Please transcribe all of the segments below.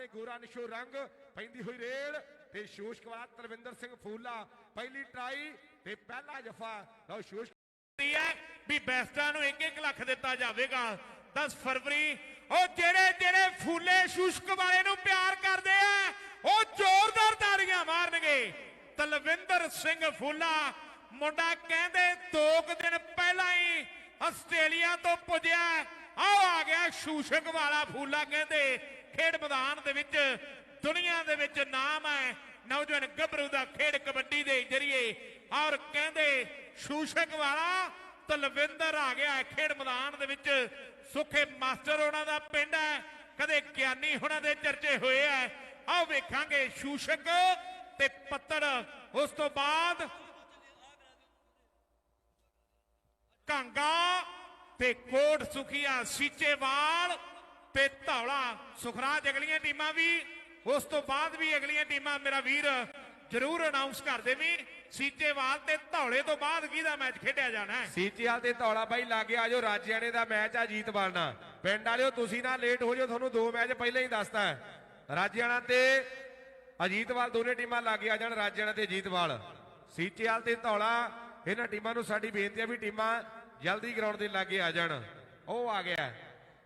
ਤੇ ਗੋਰਾ ਨਿਸ਼ੋ ਰੰਗ ਪੈਂਦੀ ਹੋਈ ਰੇਡ ਤੇ ਸ਼ੋਸ਼ਕ ਤਰਵਿੰਦਰ ਸਿੰਘ ਫੂਲਾ। ਪਹਿਲੀ ਟਰਾਈ ਤੇ ਪਹਿਲਾ ਜਫਾ। ਲਓ ਸ਼ੋਸ਼ਕ ਦੀ ਹੈ ਵੀ ਬੈਸਟਾਂ ਨੂੰ 1-1 ਲੱਖ ਦਿੱਤਾ ਜਾਵੇਗਾ। 10 ਫਰਵਰੀ, ਉਹ ਜਿਹੜੇ ਜਿਹੜੇ ਫੂਲੇ ਸ਼ੁਸ਼ਕ ਵਾਲੇ ਨੂੰ ਪਿਆਰ ਕਰਦੇ ਆ, ਉਹ ਜ਼ੋਰਦਾਰ ਤਾੜੀਆਂ ਮਾਰਨਗੇ। ਤਲਵਿੰਦਰ ਸਿੰਘ ਫੂਲਾ ਮੁੰਡਾ ਕਹਿੰਦੇ ਦੋ ਕੁ ਦਿਨ ਪਹਿਲਾਂ ਹੀ ਆਸਟ੍ਰੇਲੀਆ ਤੋਂ ਪੁੱਜਿਆ। ਆਹ ਆ ਗਿਆ ਸ਼ੂਸ਼ਕ ਵਾਲਾ ਫੂਲਾ, ਕਹਿੰਦੇ ਖੇਡ ਮੈਦਾਨ ਦੇ ਵਿੱਚ, ਦੁਨੀਆ ਦੇ ਵਿੱਚ ਨਾਮ ਹੈ ਨੌਜਵਾਨ ਗੱਭਰੂ ਦਾ ਖੇਡ ਕਬੱਡੀ ਦੇ ਜਰੀਏ। ਔਰ ਕਹਿੰਦੇ ਸ਼ੂਸ਼ਕ ਵਾਲਾ ਤਲਵਿੰਦਰ ਆ ਗਿਆ ਹੈ ਖੇਡ ਮੈਦਾਨ ਦੇ ਵਿੱਚ। ਸੁਖੇ ਮਾਸਟਰ ਉਹਨਾਂ ਦਾ ਪਿੰਡ ਹੈ, ਕਦੇ ਗਿਆਨੀ ਹੁਣਾਂ ਦੇ ਚਰਚੇ ਹੋਏ ਆ ਆਓ ਵੇਖਾਂਗੇ ਸ਼ੂਸ਼ਕ ਤੇ ਪੱਤੜ। ਉਸ ਤੋਂ ਬਾਅਦ ਕਾਂਗਾ ਤੇ ਕੋਟ ਸੁਖੀਆ ਸੀਚੇਵਾਲ ਤੇ ਧੌਲਾ ਸੁਖਰਾਜ, ਅਗਲੀਆਂ ਟੀਮਾਂ ਵੀ। ਉਸ ਤੋਂ ਬਾਅਦ ਵੀ ਅਗਲੀਆਂ ਟੀਮਾਂ, ਮੇਰਾ ਵੀਰ ਜਰੂਰ ਅਨਾਉਂਸ ਕਰ ਦੇਵੀਂ ਸੀਚੇਵਾਲ ਤੇ ਧੌਲੇ ਤੋਂ ਬਾਅਦ ਕਿਹਦਾ ਮੈਚ ਖੇਡਿਆ ਜਾਣਾ ਹੈ? ਸੀਚੀਆਲ ਤੇ ਧੌਲਾ ਬਾਈ, ਲਾਗੇ ਆਜੋ ਰਾਜਿਆਣੇ ਦਾ ਮੈਚ ਆ ਜੀਤ ਬਾਲਣਾ ਪਿੰਡ ਵਾਲਿਓ, ਤੁਸੀਂ ਨਾ ਲੇਟ ਹੋ ਜਾਓ, ਤੁਹਾਨੂੰ ਦੋ ਮੈਚ ਪਹਿਲਾਂ ਹੀ ਦੱਸਤਾ ਹੈ। ਰਾਜਿਆਣਾ ਤੇ ਅਜੀਤਵਾਲ, ਦੋਨੇ ਟੀਮਾਂ ਲਾਗੇ ਆ ਜਾਣ, ਰਾਜਿਆਣਾ ਤੇ ਅਜੀਤਵਾਲ ਸੀਚੇਵਾਲ ਤੇ ਧੌਲਾ, ਇਹਨਾਂ ਟੀਮਾਂ ਨੂੰ ਸਾਡੀ ਬੇਨਤੀ ਹੈ ਵੀ ਟੀਮਾਂ ਜਲਦੀ ਗਰਾਊਂਡ ਦੇ ਲਾਗੇ ਆ ਜਾਣ। ਉਹ ਆ ਗਿਆ।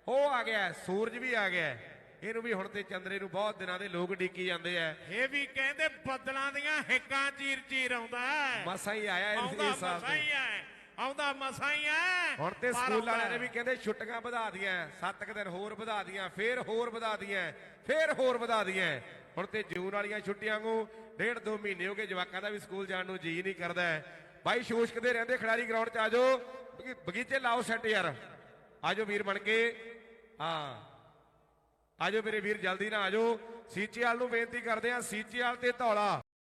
ਉਹ ਆ ਗਿਆ। ਸੂਰਜ ਵੀ ਆ ਗਿਆ। ਇਹਨੂੰ ਵੀ ਹੁਣ ਤੇ ਚੰਦਰੇ ਨੂੰ ਬਹੁਤ ਦਿਨਾਂ ਦੇ ਲੋਕ ਡੀਕੀ ਜਾਂਦੇ ਆ। ਇਹ ਵੀ ਕਹਿੰਦੇ ਬੱਦਲਾਂ ਦੀਆਂ ਹਿੱਕਾਂ ਚੀਰ ਚੀਰ ਆਉਂਦਾ ਮਸਾਂ ਹੀ ਆਇਆ ਇਸ ਸਾਲ ਮਸਾਂ ਹੀ ਹੈ। ਆਉਂਦਾ ਮਸਾਂ ਹੀ ਹੈ। ਹੁਣ ਤੇ ਸਕੂਲ ਵਾਲਿਆਂ ਨੇ ਵੀ ਕਹਿੰਦੇ ਛੁੱਟੀਆਂ ਵਧਾ ਦੀਆਂ। 7 ਦਿਨ ਹੋਰ ਵਧਾ ਦੀਆਂ ਫੇਰ ਹੋਰ ਵਧਾ ਦੀਆਂ ਫੇਰ ਹੋਰ ਵਧਾ ਦੀਆਂ। ਹੁਣ ਤੇ ਜੂਨ ਵਾਲੀਆਂ ਛੁੱਟੀਆਂ ਨੂੰ ਡੇਢ ਦੋ ਮਹੀਨੇ ਹੋ ਗਏ ਜਵਾਕਾਂ ਦਾ ਵੀ ਸਕੂਲ ਜਾਣ ਨੂੰ ਜੀ ਨਹੀਂ ਕਰਦਾ। ਬਾਈ ਸ਼ੋਸ਼ਕਦੇ ਰਹਿੰਦੇ ਖਿਡਾਰੀ ਗਰਾਊਂਡ 'ਚ ਆਜੋ ਬਗੀਚੇ ਲਾਓ ਸੈੱਟ ਯਾਰ। ਆਜੋ ਵੀਰ ਬਣ ਕੇ। ਹਾਂ। ਆਜੋ ਮੇਰੇ ਵੀਰ, ਜਲਦੀ ਨਾ ਆਜੋ। ਸੀਚੇਵਾਲ ਨੂੰ ਬੇਨਤੀ ਕਰਦੇ ਆ ਸੀਚੇਵਾਲ ਤੇ ਧੌਲਾ।